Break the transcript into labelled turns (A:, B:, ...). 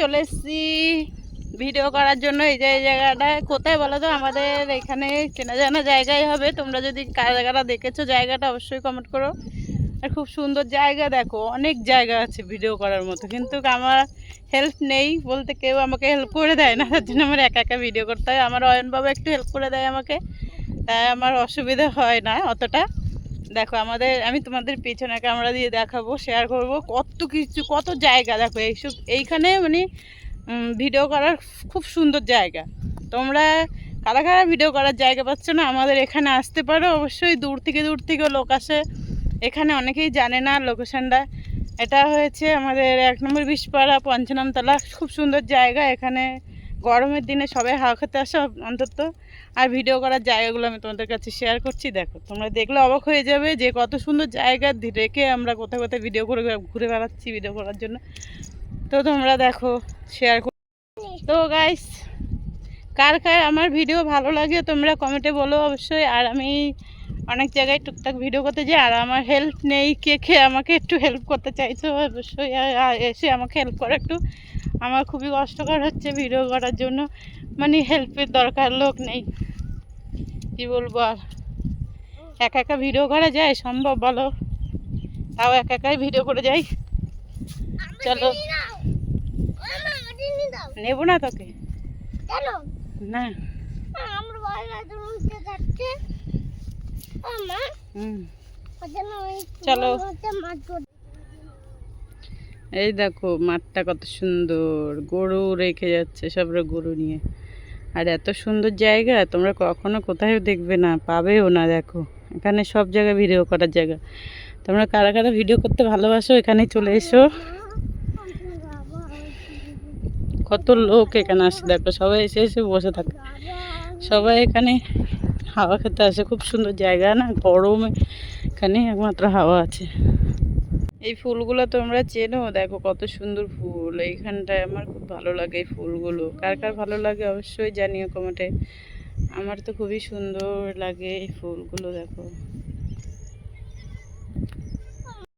A: চলে এসেছি ভিডিও করার জন্য। এই যে এই জায়গাটা। কোথায় বলো তো? আমাদের এখানে চেনা জানা জায়গায় হবে। তোমরা যদি কারা দেখেছ, জায়গাটা অবশ্যই কমেন্ট করো। আর খুব সুন্দর জায়গা দেখো। অনেক জায়গা আছে ভিডিও করার মতো। কিন্তু আমার হেল্প নেই বলতে কেউ আমাকে হেল্প করে দেয় না। তার জন্য আমার একা একা ভিডিও করতে হয়। আমার অয়ন বাবা একটু হেল্প করে দেয় আমাকে। তাই আমার অসুবিধা হয় না অতটা। দেখো, আমাদের, আমি তোমাদের পেছনে ক্যামেরা দিয়ে দেখাবো শেয়ার করব, কত কিছু, কত জায়গা। দেখো, এইসব, এইখানে মানে ভিডিও করার খুব সুন্দর জায়গা। তোমরা কারা কারা ভিডিও করার জায়গা পাচ্ছ না, আমাদের এখানে আসতে পারো। অবশ্যই দূর থেকে দূর থেকে লোক আসে। এখানে অনেকেই জানে না লোকেশনটা এটা হয়েছে আমাদের এক নম্বর বিষপাড়া পঞ্চনামতলা। খুব সুন্দর জায়গা এখানে। গরমের দিনে সবাই হাওয়া খেতে আসে অন্তত। আর ভিডিও করার জায়গাগুলো আমি তোমাদের কাছে শেয়ার করছি, দেখো। তোমরা দেখলে অবাক হয়ে যাবে যে কত সুন্দর জায়গা রেখে আমরা কোথায় কোথায় ভিডিও করে ঘুরে বেড়াচ্ছি ভিডিও করার জন্য। তো তোমরা দেখো শেয়ার কর তো গাইস কার কার আমার ভিডিও ভালো লাগে তোমরা কমেন্টে বলো অবশ্যই। আর আমি অনেক জায়গায় টুকটাক ভিডিও করতে যাই, আর আমার হেল্প নেই কে কে আমাকে একটু হেল্প করতে চাইছো অবশ্যই। এসে আমাকে হেল্প করো একটু। আমার খুবই কষ্টকর হচ্ছে ভিডিও করার জন্য। মানে হেল্পের দরকার লোক নেই। কি বলব আর? একা একা ভিডিও করা যায় সম্ভব বলো? তাও একা একাই ভিডিও করে যাই। চলো। নেব না তোকে? না। চলো। এই দেখো মাঠটা কত সুন্দর। গরু রেখে যাচ্ছে সব গরু নিয়ে। আর এত সুন্দর জায়গা, তোমরা কখনো কোথাও দেখবে না, পাবেও না, দেখো। এখানে সব জায়গায় ভিডিও করার জায়গা। তোমরা কারা কারা ভিডিও করতে ভালোবাসো এখানে চলে এসো। কত লোক এখানে আসে, দেখো, সবাই এসে এসে বসে থাকে। সবাই এখানে হাওয়া খেতে আসে, খুব সুন্দর জায়গা না, গরমে এখানে একমাত্র হাওয়া আছে। এই ফুলগুলো তোমরা চেনো? দেখো কত সুন্দর ফুল। এইখানটায় আমার খুব ভালো লাগে এই ফুলগুলো। কার কার ভালো লাগে অবশ্যই জানিও কমেন্টে। আমার তো খুবই সুন্দর লাগে এই ফুলগুলো, দেখো।